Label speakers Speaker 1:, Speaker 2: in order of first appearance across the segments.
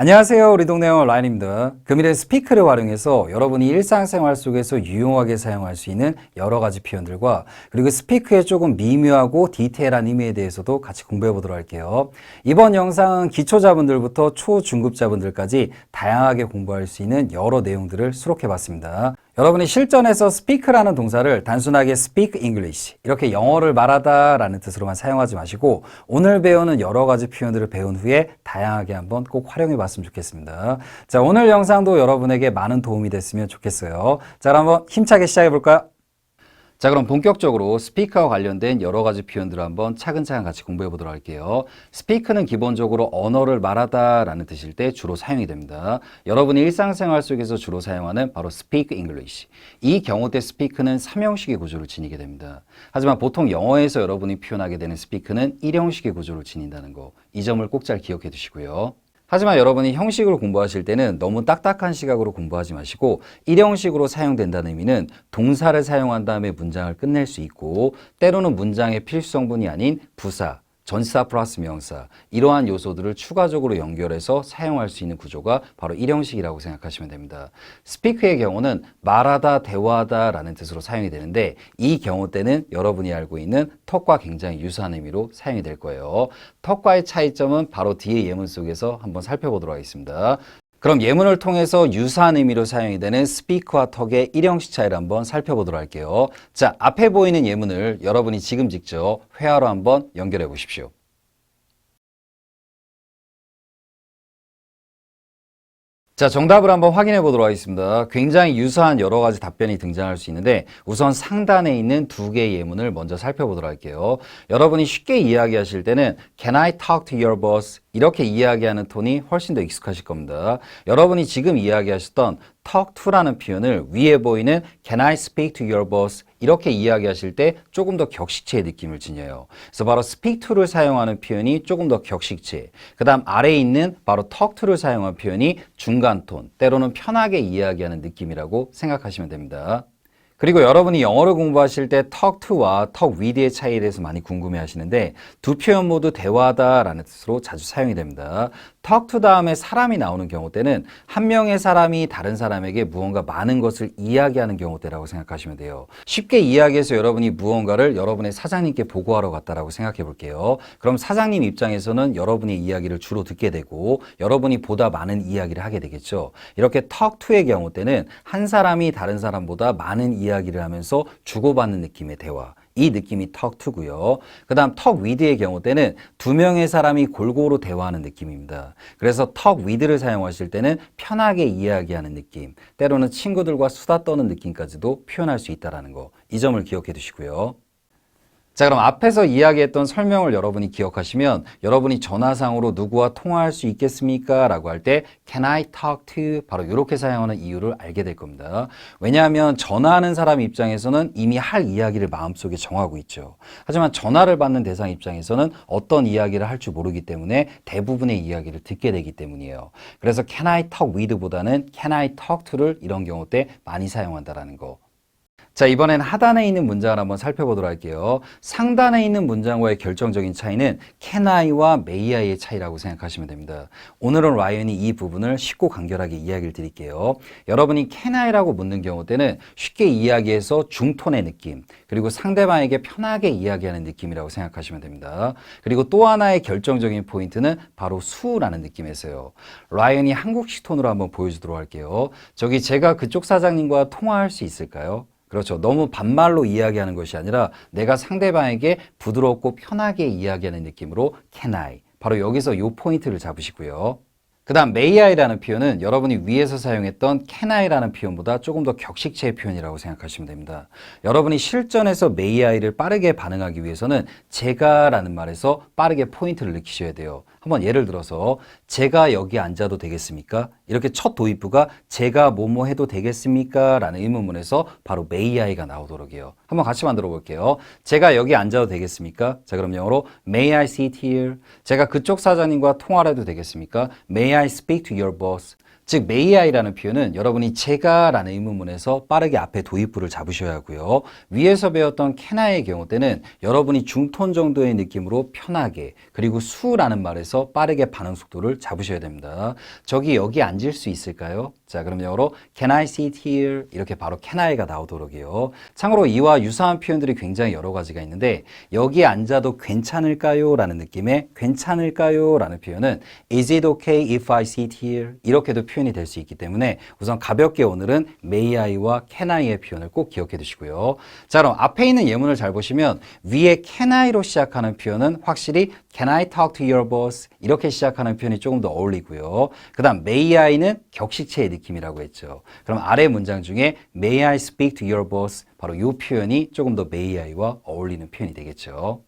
Speaker 1: 안녕하세요. 우리 동네 영어 라인입니다. 금일의 스피크를 활용해서 여러분이 일상생활 속에서 유용하게 사용할 수 있는 여러 가지 표현들과 그리고 스피크의 조금 미묘하고 디테일한 의미에 대해서도 같이 공부해 보도록 할게요. 이번 영상은 기초자분들부터 초중급자분들까지 다양하게 공부할 수 있는 여러 내용들을 수록해 봤습니다. 여러분이 실전에서 speak라는 동사를 단순하게 speak English 이렇게 영어를 말하다 라는 뜻으로만 사용하지 마시고 오늘 배우는 여러 가지 표현들을 배운 후에 다양하게 한번 꼭 활용해 봤으면 좋겠습니다. 자, 오늘 영상도 여러분에게 많은 도움이 됐으면 좋겠어요. 자, 그럼 한번 힘차게 시작해 볼까요? 자, 그럼 본격적으로 스피커와 관련된 여러 가지 표현들을 한번 차근차근 같이 공부해 보도록 할게요. 스피크는 기본적으로 언어를 말하다라는 뜻일 때 주로 사용이 됩니다. 여러분이 일상생활 속에서 주로 사용하는 바로 speak English. 이 경우 때 스피크는 삼형식의 구조를 지니게 됩니다. 하지만 보통 영어에서 여러분이 표현하게 되는 스피크는 일형식의 구조를 지닌다는 거. 이 점을 꼭 잘 기억해 두시고요. 하지만 여러분이 형식으로 공부하실 때는 너무 딱딱한 시각으로 공부하지 마시고 일형식으로 사용된다는 의미는 동사를 사용한 다음에 문장을 끝낼 수 있고 때로는 문장의 필수 성분이 아닌 부사, 전치사 플러스 명사 이러한 요소들을 추가적으로 연결해서 사용할 수 있는 구조가 바로 일형식이라고 생각하시면 됩니다. 스피크의 경우는 말하다, 대화하다 라는 뜻으로 사용이 되는데 이 경우 때는 여러분이 알고 있는 턱과 굉장히 유사한 의미로 사용이 될 거예요. 턱과의 차이점은 바로 뒤에 예문 속에서 한번 살펴보도록 하겠습니다. 그럼 예문을 통해서 유사한 의미로 사용이 되는 스피크와 턱의 일형식 차이를 한번 살펴보도록 할게요. 자, 앞에 보이는 예문을 여러분이 지금 직접 회화로 한번 연결해 보십시오. 자, 정답을 한번 확인해 보도록 하겠습니다. 굉장히 유사한 여러 가지 답변이 등장할 수 있는데 우선 상단에 있는 두 개의 예문을 먼저 살펴보도록 할게요. 여러분이 쉽게 이야기하실 때는 Can I talk to your boss? 이렇게 이야기하는 톤이 훨씬 더 익숙하실 겁니다. 여러분이 지금 이야기하셨던 talk to라는 표현을 위에 보이는 Can I speak to your boss? 이렇게 이야기하실 때 조금 더 격식체의 느낌을 지녀요. 그래서 바로 speak to를 사용하는 표현이 조금 더 격식체. 그 다음 아래에 있는 바로 talk to를 사용한 표현이 중간 톤, 때로는 편하게 이야기하는 느낌이라고 생각하시면 됩니다. 그리고 여러분이 영어를 공부하실 때 talk to와 talk with의 차이에 대해서 많이 궁금해 하시는데 두 표현 모두 대화하다 라는 뜻으로 자주 사용이 됩니다. Talk 다음에 사람이 나오는 경우 때는 한 명의 사람이 다른 사람에게 무언가 많은 것을 이야기하는 경우 때라고 생각하시면 돼요. 쉽게 이야기해서 여러분이 무언가를 여러분의 사장님께 보고하러 갔다라고 생각해 볼게요. 그럼 사장님 입장에서는 여러분의 이야기를 주로 듣게 되고 여러분이 보다 많은 이야기를 하게 되겠죠. 이렇게 talk to의 경우 때는 한 사람이 다른 사람보다 많은 이야기를 하면서 주고받는 느낌의 대화. 이 느낌이 talk to고요. 그 다음 talk with의 경우 때는 두 명의 사람이 골고루 대화하는 느낌입니다. 그래서 talk with를 사용하실 때는 편하게 이야기하는 느낌, 때로는 친구들과 수다 떠는 느낌까지도 표현할 수 있다는 거. 이 점을 기억해 두시고요. 자, 그럼 앞에서 이야기했던 설명을 여러분이 기억하시면 여러분이 전화상으로 누구와 통화할 수 있겠습니까? 라고 할 때 Can I talk to? 바로 이렇게 사용하는 이유를 알게 될 겁니다. 왜냐하면 전화하는 사람 입장에서는 이미 할 이야기를 마음속에 정하고 있죠. 하지만 전화를 받는 대상 입장에서는 어떤 이야기를 할 줄 모르기 때문에 대부분의 이야기를 듣게 되기 때문이에요. 그래서 Can I talk with?보다는 Can I talk to?를 이런 경우 때 많이 사용한다라는 거. 자, 이번엔 하단에 있는 문장을 한번 살펴보도록 할게요. 상단에 있는 문장과의 결정적인 차이는 can I와 may I의 차이라고 생각하시면 됩니다. 오늘은 라이언이 이 부분을 쉽고 간결하게 이야기를 드릴게요. 여러분이 can I라고 묻는 경우 때는 쉽게 이야기해서 중톤의 느낌, 그리고 상대방에게 편하게 이야기하는 느낌이라고 생각하시면 됩니다. 그리고 또 하나의 결정적인 포인트는 바로 수라는 느낌에서요. 라이언이 한국식 톤으로 한번 보여주도록 할게요. 저기 제가 그쪽 사장님과 통화할 수 있을까요? 그렇죠. 너무 반말로 이야기하는 것이 아니라 내가 상대방에게 부드럽고 편하게 이야기하는 느낌으로 can I. 바로 여기서 이 포인트를 잡으시고요. 그 다음 may I라는 표현은 여러분이 위에서 사용했던 can I라는 표현보다 조금 더 격식체의 표현이라고 생각하시면 됩니다. 여러분이 실전에서 may I를 빠르게 반응하기 위해서는 제가 라는 말에서 빠르게 포인트를 느끼셔야 돼요. 한번 예를 들어서 제가 여기 앉아도 되겠습니까? 이렇게 첫 도입부가 제가 뭐뭐 해도 되겠습니까? 라는 의문문에서 바로 may I가 나오도록 해요. 한번 같이 만들어 볼게요. 제가 여기 앉아도 되겠습니까? 자, 그럼 영어로 may I sit here? 제가 그쪽 사장님과 통화를 해도 되겠습니까? may I speak to your boss? 즉 may I라는 표현은 여러분이 제가 라는 의문문에서 빠르게 앞에 도입부를 잡으셔야 하고요. 위에서 배웠던 can I의 경우 때는 여러분이 중톤 정도의 느낌으로 편하게 그리고 수라는 말에서 빠르게 반응 속도를 잡으셔야 됩니다. 저기 여기 앉을 수 있을까요? 자, 그럼 영어로 Can I sit here? 이렇게 바로 Can I가 나오도록이요. 참고로 이와 유사한 표현들이 굉장히 여러 가지가 있는데 여기 앉아도 괜찮을까요? 라는 느낌의 괜찮을까요? 라는 표현은 Is it okay if I sit here? 이렇게도 표현이 될 수 있기 때문에 우선 가볍게 오늘은 May I와 Can I의 표현을 꼭 기억해 두시고요. 자, 그럼 앞에 있는 예문을 잘 보시면 위에 Can I로 시작하는 표현은 확실히 Can I talk to your boss? 이렇게 시작하는 표현이 조금 더 어울리고요. 그 다음 May I는 격식체의 느낌이라고 했죠. 그럼 아래 문장 중에 May I speak to your boss? 바로 이 표현이 조금 더 May I와 어울리는 표현이 되겠죠.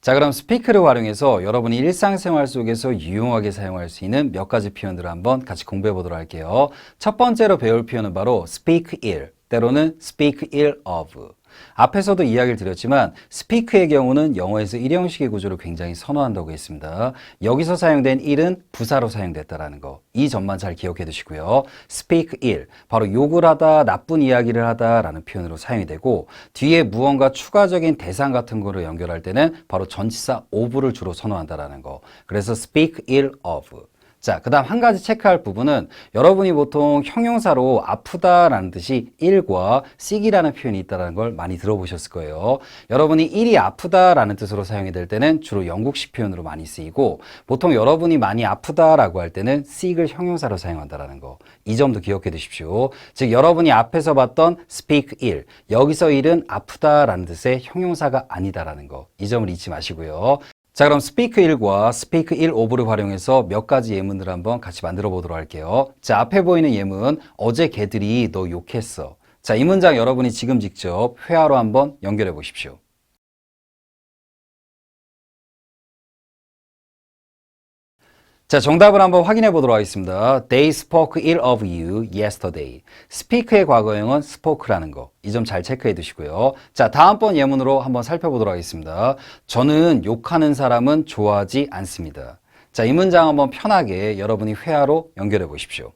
Speaker 1: 자, 그럼 스피크를 활용해서 여러분이 일상생활 속에서 유용하게 사용할 수 있는 몇 가지 표현들을 한번 같이 공부해 보도록 할게요. 첫 번째로 배울 표현은 바로 speak ill, 때로는 speak ill of. 앞에서도 이야기를 드렸지만 speak의 경우는 영어에서 일형식의 구조를 굉장히 선호한다고 했습니다. 여기서 사용된 ill은 부사로 사용됐다라는 거. 이 점만 잘 기억해 두시고요. speak ill, 바로 욕을 하다, 나쁜 이야기를 하다라는 표현으로 사용이 되고 뒤에 무언가 추가적인 대상 같은 거를 연결할 때는 바로 전치사 of를 주로 선호한다라는 거. 그래서 speak ill of. 자, 그 다음 한 가지 체크할 부분은 여러분이 보통 형용사로 아프다라는 뜻이 일과 sick이라는 표현이 있다는 걸 많이 들어보셨을 거예요. 여러분이 일이 아프다라는 뜻으로 사용이 될 때는 주로 영국식 표현으로 많이 쓰이고 보통 여러분이 많이 아프다라고 할 때는 sick을 형용사로 사용한다는 거. 이 점도 기억해 두십시오. 즉, 여러분이 앞에서 봤던 speak ill. 여기서 일은 아프다라는 뜻의 형용사가 아니다라는 거. 이 점을 잊지 마시고요. 자, 그럼 speak 1과 speak 1 of를 활용해서 몇 가지 예문을 한번 같이 만들어 보도록 할게요. 자, 앞에 보이는 예문, 어제 개들이 너 욕했어. 자, 이 문장 여러분이 지금 직접 회화로 한번 연결해 보십시오. 자, 정답을 한번 확인해 보도록 하겠습니다. They spoke ill of you yesterday. speak의 과거형은 spoke라는 거. 이 점 잘 체크해 두시고요. 자, 다음번 예문으로 한번 살펴보도록 하겠습니다. 저는 욕하는 사람은 좋아하지 않습니다. 자, 이 문장 한번 편하게 여러분이 회화로 연결해 보십시오.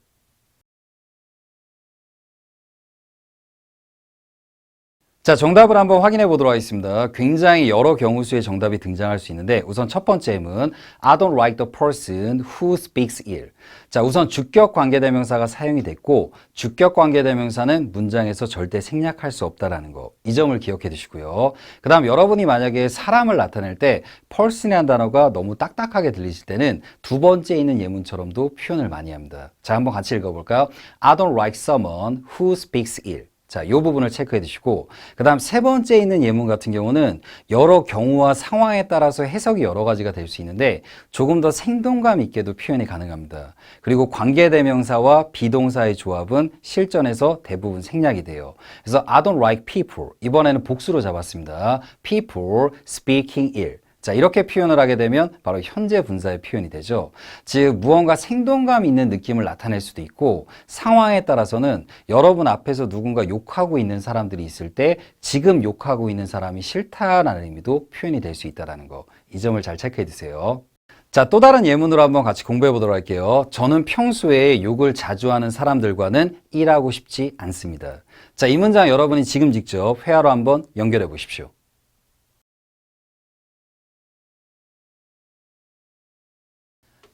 Speaker 1: 자, 정답을 한번 확인해 보도록 하겠습니다. 굉장히 여러 경우 수의 정답이 등장할 수 있는데 우선 첫 번째 문 I don't like the person who speaks ill. 자, 우선 주격 관계대명사가 사용이 됐고 주격 관계대명사는 문장에서 절대 생략할 수 없다라는 거. 이 점을 기억해 두시고요. 그다음 여러분이 만약에 사람을 나타낼 때 person이라는 단어가 너무 딱딱하게 들리실 때는 두 번째 있는 예문처럼도 표현을 많이 합니다. 자, 한번 같이 읽어 볼까요? I don't like someone who speaks ill. 자, 이 부분을 체크해 두시고 그 다음 세 번째 있는 예문 같은 경우는 여러 경우와 상황에 따라서 해석이 여러 가지가 될 수 있는데 조금 더 생동감 있게도 표현이 가능합니다. 그리고 관계대명사와 비동사의 조합은 실전에서 대부분 생략이 돼요. 그래서 I don't like people 이번에는 복수로 잡았습니다. people speaking ill 자, 이렇게 표현을 하게 되면 바로 현재 분사의 표현이 되죠. 즉, 무언가 생동감 있는 느낌을 나타낼 수도 있고, 상황에 따라서는 여러분 앞에서 누군가 욕하고 있는 사람들이 있을 때, 지금 욕하고 있는 사람이 싫다라는 의미도 표현이 될 수 있다는 거. 이 점을 잘 체크해 두세요. 자, 또 다른 예문으로 한번 같이 공부해 보도록 할게요. 저는 평소에 욕을 자주 하는 사람들과는 일하고 싶지 않습니다. 자, 이 문장 여러분이 지금 직접 회화로 한번 연결해 보십시오.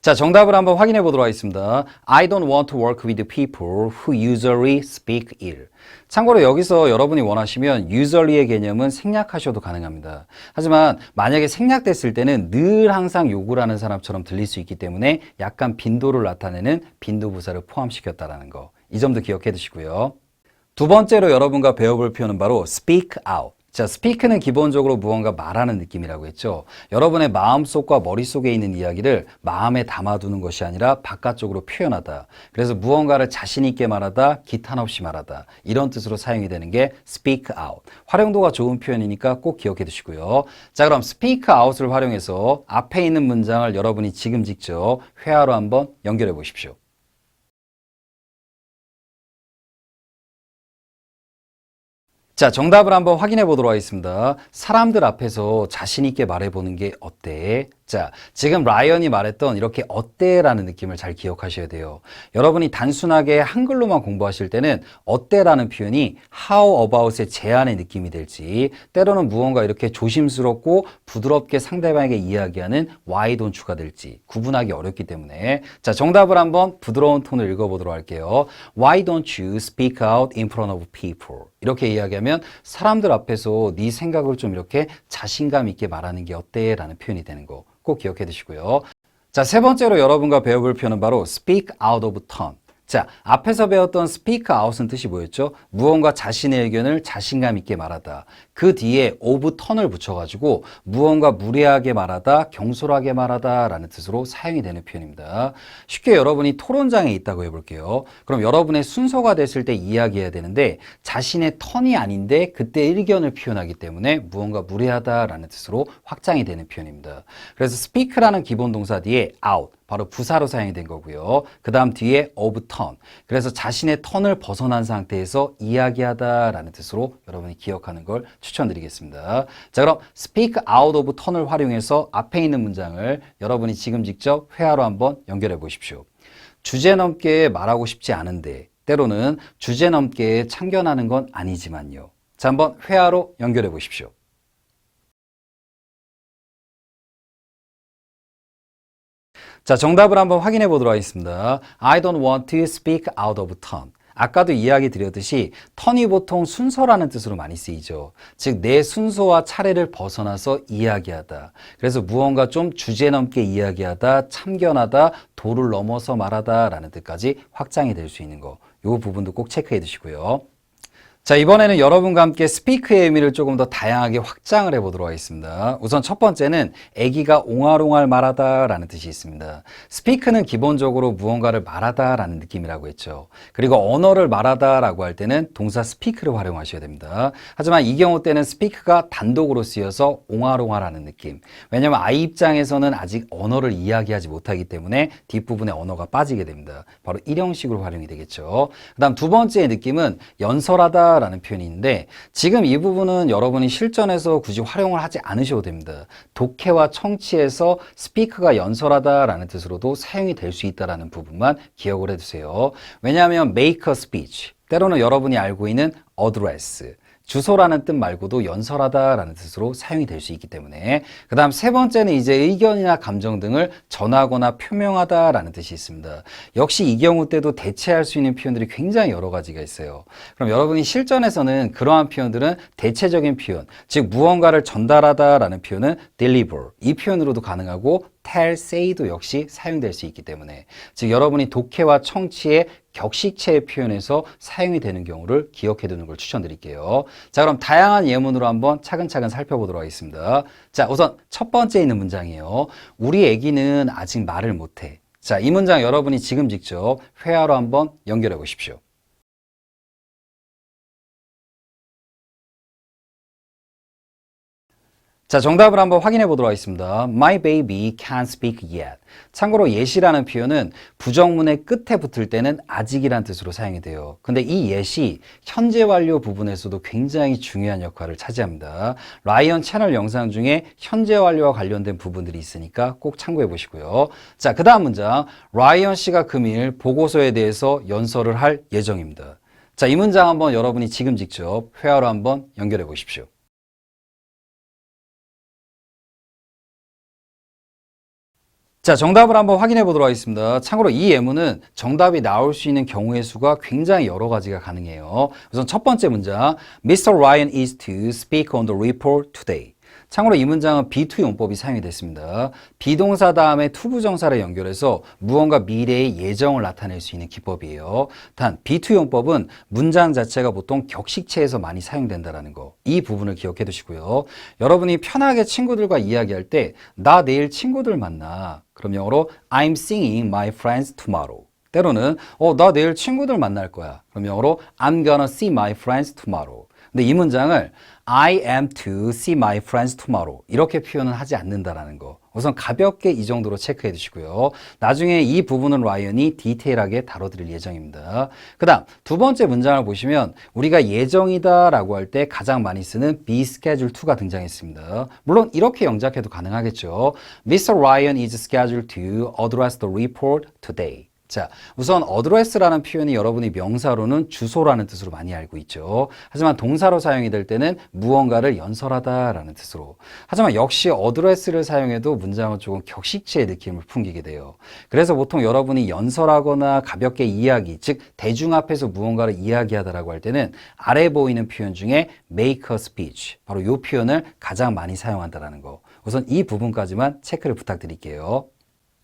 Speaker 1: 자, 정답을 한번 확인해 보도록 하겠습니다. I don't want to work with people who usually speak ill. 참고로 여기서 여러분이 원하시면 usually의 개념은 생략하셔도 가능합니다. 하지만 만약에 생략됐을 때는 늘 항상 욕을 하는 사람처럼 들릴 수 있기 때문에 약간 빈도를 나타내는 빈도 부사를 포함시켰다라는 거. 이 점도 기억해 두시고요. 두 번째로 여러분과 배워볼 표현은 바로 speak out. 자, 스피크는 기본적으로 무언가 말하는 느낌이라고 했죠. 여러분의 마음속과 머릿속에 있는 이야기를 마음에 담아두는 것이 아니라 바깥쪽으로 표현하다. 그래서 무언가를 자신 있게 말하다, 기탄 없이 말하다. 이런 뜻으로 사용이 되는 게 speak out. 활용도가 좋은 표현이니까 꼭 기억해 두시고요. 자, 그럼 speak out을 활용해서 앞에 있는 문장을 여러분이 지금 직접 회화로 한번 연결해 보십시오. 자, 정답을 한번 확인해 보도록 하겠습니다. 사람들 앞에서 자신 있게 말해 보는 게 어때? 자, 지금 라이언이 말했던 이렇게 어때 라는 느낌을 잘 기억하셔야 돼요. 여러분이 단순하게 한글로만 공부하실 때는 어때 라는 표현이 how about의 제안의 느낌이 될지 때로는 무언가 이렇게 조심스럽고 부드럽게 상대방에게 이야기하는 why you가 될지 구분하기 어렵기 때문에 자, 정답을 한번 부드러운 톤을 읽어보도록 할게요. Why don't you speak out in front of people? 이렇게 이야기하면 사람들 앞에서 네 생각을 좀 이렇게 자신감 있게 말하는 게 어때? 라는 표현이 되는 거. 꼭 기억해 두시고요. 자, 세 번째로 여러분과 배워볼 표현은 바로 speak out of turn. 자, 앞에서 배웠던 speak out은 뜻이 뭐였죠? 무언가 자신의 의견을 자신감 있게 말하다. 그 뒤에 of turn을 붙여가지고 무언가 무례하게 말하다, 경솔하게 말하다 라는 뜻으로 사용이 되는 표현입니다. 쉽게 여러분이 토론장에 있다고 해볼게요. 그럼 여러분의 순서가 됐을 때 이야기해야 되는데 자신의 턴이 아닌데 그때 의견을 표현하기 때문에 무언가 무례하다 라는 뜻으로 확장이 되는 표현입니다. 그래서 speak라는 기본 동사 뒤에 out 바로 부사로 사용이 된 거고요. 그 다음 뒤에 of turn. 그래서 자신의 턴을 벗어난 상태에서 이야기하다 라는 뜻으로 여러분이 기억하는 걸 추천드리겠습니다. 자, 그럼 speak out of turn을 활용해서 앞에 있는 문장을 여러분이 지금 직접 회화로 한번 연결해 보십시오. 주제 넘게 말하고 싶지 않은데 때로는 주제 넘게 참견하는 건 아니지만요. 자, 한번 회화로 연결해 보십시오. 자, 정답을 한번 확인해 보도록 하겠습니다. I don't want to speak out of turn. 아까도 이야기 드렸듯이 턴이 보통 순서라는 뜻으로 많이 쓰이죠. 즉, 내 순서와 차례를 벗어나서 이야기하다. 그래서 무언가 좀 주제 넘게 이야기하다, 참견하다, 도를 넘어서 말하다 라는 뜻까지 확장이 될 수 있는 거. 이 부분도 꼭 체크해 두시고요. 자, 이번에는 여러분과 함께 스피크의 의미를 조금 더 다양하게 확장을 해보도록 하겠습니다. 우선 첫 번째는 아기가 옹알옹알 말하다 라는 뜻이 있습니다. 스피크는 기본적으로 무언가를 말하다 라는 느낌이라고 했죠. 그리고 언어를 말하다 라고 할 때는 동사 스피크를 활용하셔야 됩니다. 하지만 이 경우 때는 스피크가 단독으로 쓰여서 옹알옹알 하는 느낌. 왜냐하면 아이 입장에서는 아직 언어를 이야기하지 못하기 때문에 뒷부분에 언어가 빠지게 됩니다. 바로 일형식으로 활용이 되겠죠. 그 다음 두 번째의 느낌은 연설하다 라는 표현이 있는데 지금 이 부분은 여러분이 실전에서 굳이 활용을 하지 않으셔도 됩니다. 독해와 청취에서 스피크가 연설하다 라는 뜻으로도 사용이 될 수 있다라는 부분만 기억을 해두세요. 왜냐하면 make a speech 때로는 여러분이 알고 있는 address 주소라는 뜻 말고도 연설하다라는 뜻으로 사용이 될 수 있기 때문에 그 다음 세 번째는 이제 의견이나 감정 등을 전하거나 표명하다라는 뜻이 있습니다. 역시 이 경우 때도 대체할 수 있는 표현들이 굉장히 여러 가지가 있어요. 그럼 여러분이 실전에서는 그러한 표현들은 대체적인 표현, 즉 무언가를 전달하다라는 표현은 deliver 이 표현으로도 가능하고 tell, say도 역시 사용될 수 있기 때문에 즉 여러분이 독해와 청취의 격식체의 표현에서 사용이 되는 경우를 기억해 두는 걸 추천드릴게요. 자, 그럼 다양한 예문으로 한번 차근차근 살펴보도록 하겠습니다. 자, 우선 첫 번째 있는 문장이에요. 우리 아기는 아직 말을 못해. 자, 이 문장 여러분이 지금 직접 회화로 한번 연결해 보십시오. 자, 정답을 한번 확인해 보도록 하겠습니다. My baby can't speak yet. 참고로 yet이라는 표현은 부정문의 끝에 붙을 때는 아직이란 뜻으로 사용이 돼요. 근데 이 yet이 현재 완료 부분에서도 굉장히 중요한 역할을 차지합니다. 라이언 채널 영상 중에 현재 완료와 관련된 부분들이 있으니까 꼭 참고해 보시고요. 자, 그 다음 문장. 라이언 씨가 금일 보고서에 대해서 연설을 할 예정입니다. 자, 이 문장 한번 여러분이 지금 직접 회화로 한번 연결해 보십시오. 자, 정답을 한번 확인해 보도록 하겠습니다. 참고로 이 예문은 정답이 나올 수 있는 경우의 수가 굉장히 여러 가지가 가능해요. 우선 첫 번째 문장, Mr. Ryan is to speak on the report today. 참고로 이 문장은 B2 용법이 사용이 됐습니다. 비동사 다음에 투부정사를 연결해서 무언가 미래의 예정을 나타낼 수 있는 기법이에요. 단 B2 용법은 문장 자체가 보통 격식체에서 많이 사용된다는 거. 이 부분을 기억해 두시고요. 여러분이 편하게 친구들과 이야기할 때 나 내일 친구들 만나. 그럼 영어로 I'm seeing my friends tomorrow. 때로는 어, 나 내일 친구들 만날 거야. 그럼 영어로 I'm gonna see my friends tomorrow. 근데 이 문장을 I am to see my friends tomorrow 이렇게 표현을 하지 않는다라는 거 우선 가볍게 이 정도로 체크해 두시고요. 나중에 이 부분은 라이언이 디테일하게 다뤄드릴 예정입니다. 그 다음 두 번째 문장을 보시면 우리가 예정이다 라고 할 때 가장 많이 쓰는 be scheduled to가 등장했습니다. 물론 이렇게 영작해도 가능하겠죠. Mr. Ryan is scheduled to address the report today. 자, 우선 address라는 표현이 여러분이 명사로는 주소라는 뜻으로 많이 알고 있죠. 하지만 동사로 사용이 될 때는 무언가를 연설하다라는 뜻으로. 하지만 역시 address를 사용해도 문장은 조금 격식체의 느낌을 풍기게 돼요. 그래서 보통 여러분이 연설하거나 가볍게 이야기, 즉 대중 앞에서 무언가를 이야기하다라고 할 때는 아래 보이는 표현 중에 make a speech, 바로 이 표현을 가장 많이 사용한다라는 거. 우선 이 부분까지만 체크를 부탁드릴게요.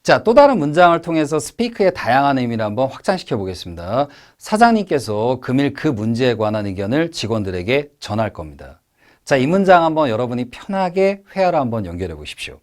Speaker 1: 자, 또 다른 문장을 통해서 스피크의 다양한 의미를 한번 확장시켜 보겠습니다. 사장님께서 금일 그 문제에 관한 의견을 직원들에게 전할 겁니다. 자, 이 문장 한번 여러분이 편하게 회화로 한번 연결해 보십시오.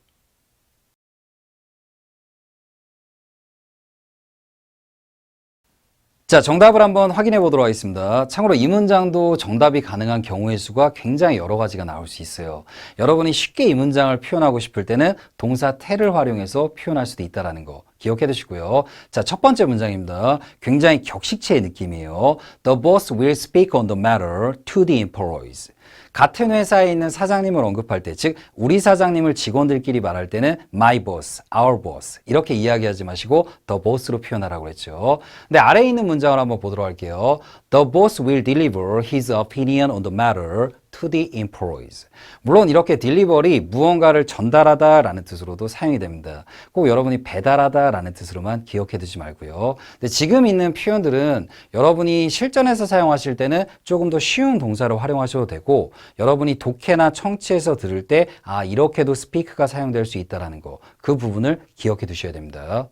Speaker 1: 자, 정답을 한번 확인해 보도록 하겠습니다. 참고로 이 문장도 정답이 가능한 경우의 수가 굉장히 여러 가지가 나올 수 있어요. 여러분이 쉽게 이 문장을 표현하고 싶을 때는 동사 태를 활용해서 표현할 수도 있다는 거 기억해 두시고요. 자, 첫 번째 문장입니다. 굉장히 격식체의 느낌이에요. The boss will speak on the matter to the employees. 같은 회사에 있는 사장님을 언급할 때, 즉 우리 사장님을 직원들끼리 말할 때는 my boss, our boss 이렇게 이야기하지 마시고 the boss로 표현하라고 했죠. 근데 아래에 있는 문장을 한번 보도록 할게요. The boss will deliver his opinion on the matter to the employees. 물론 이렇게 delivery 무언가를 전달하다라는 뜻으로도 사용이 됩니다. 꼭 여러분이 배달하다라는 뜻으로만 기억해 두지 말고요. 근데 지금 있는 표현들은 여러분이 실전에서 사용하실 때는 조금 더 쉬운 동사를 활용하셔도 되고 여러분이 독해나 청취해서 들을 때 아, 이렇게도 speak가 사용될 수 있다라는 거. 그 부분을 기억해 두셔야 됩니다.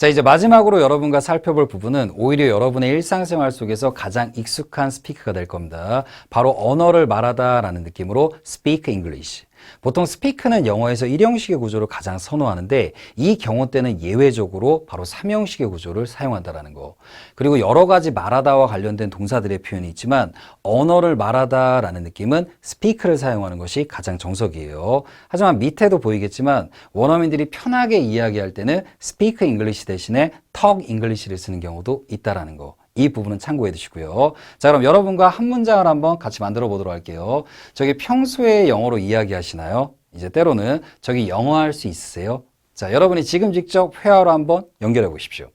Speaker 1: 자, 이제 마지막으로 여러분과 살펴볼 부분은 오히려 여러분의 일상생활 속에서 가장 익숙한 스피크가 될 겁니다. 바로 언어를 말하다라는 느낌으로 speak English. 보통 스피크는 영어에서 일형식의 구조를 가장 선호하는데 이 경우 때는 예외적으로 바로 삼형식의 구조를 사용한다라는 거. 그리고 여러 가지 말하다와 관련된 동사들의 표현이 있지만 언어를 말하다라는 느낌은 스피크를 사용하는 것이 가장 정석이에요. 하지만 밑에도 보이겠지만 원어민들이 편하게 이야기할 때는 speak English 대신에 talk English를 쓰는 경우도 있다라는 거. 이 부분은 참고해 두시고요. 자, 그럼 여러분과 한 문장을 한번 같이 만들어 보도록 할게요. 저기 평소에 영어로 이야기하시나요? 이제 때로는 저기 영어 할 수 있으세요? 자, 여러분이 지금 직접 회화로 한번 연결해 보십시오.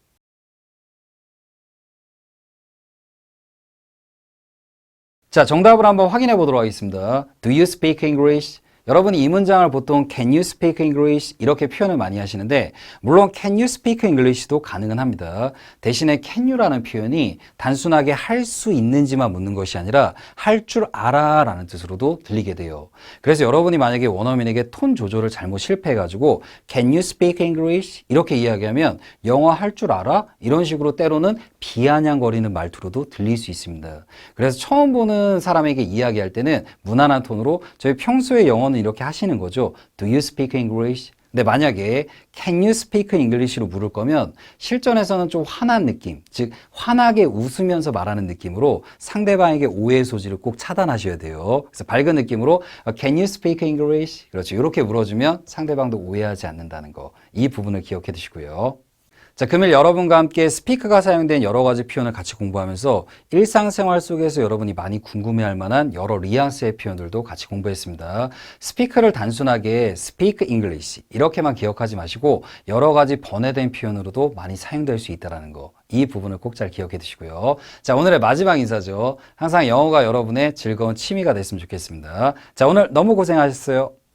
Speaker 1: 자, 정답을 한번 확인해 보도록 하겠습니다. Do you speak English? 여러분이 이 문장을 보통 can you speak English 이렇게 표현을 많이 하시는데 물론 can you speak English도 가능은 합니다. 대신에 can you라는 표현이 단순하게 할 수 있는지만 묻는 것이 아니라 할 줄 알아 라는 뜻으로도 들리게 돼요. 그래서 여러분이 만약에 원어민에게 톤 조절을 잘못 실패해 가지고 can you speak English 이렇게 이야기하면 영어 할 줄 알아? 이런 식으로 때로는 비아냥거리는 말투로도 들릴 수 있습니다. 그래서 처음 보는 사람에게 이야기할 때는 무난한 톤으로 저희 평소에 영어는 이렇게 하시는 거죠. Do you speak English? 근데 만약에 Can you speak English로 물을 거면 실전에서는 좀 화난 느낌, 즉 환하게 웃으면서 말하는 느낌으로 상대방에게 오해의 소지를 꼭 차단하셔야 돼요. 그래서 밝은 느낌으로 Can you speak English? 그렇죠. 이렇게 물어주면 상대방도 오해하지 않는다는 거. 이 부분을 기억해 두시고요. 자, 금일 여러분과 함께 스피크가 사용된 여러 가지 표현을 같이 공부하면서 일상생활 속에서 여러분이 많이 궁금해할 만한 여러 뉘앙스의 표현들도 같이 공부했습니다. 스피크를 단순하게 speak English 이렇게만 기억하지 마시고 여러 가지 번외된 표현으로도 많이 사용될 수 있다는 거. 이 부분을 꼭 잘 기억해 두시고요. 자, 오늘의 마지막 인사죠. 항상 영어가 여러분의 즐거운 취미가 됐으면 좋겠습니다. 자, 오늘 너무 고생하셨어요.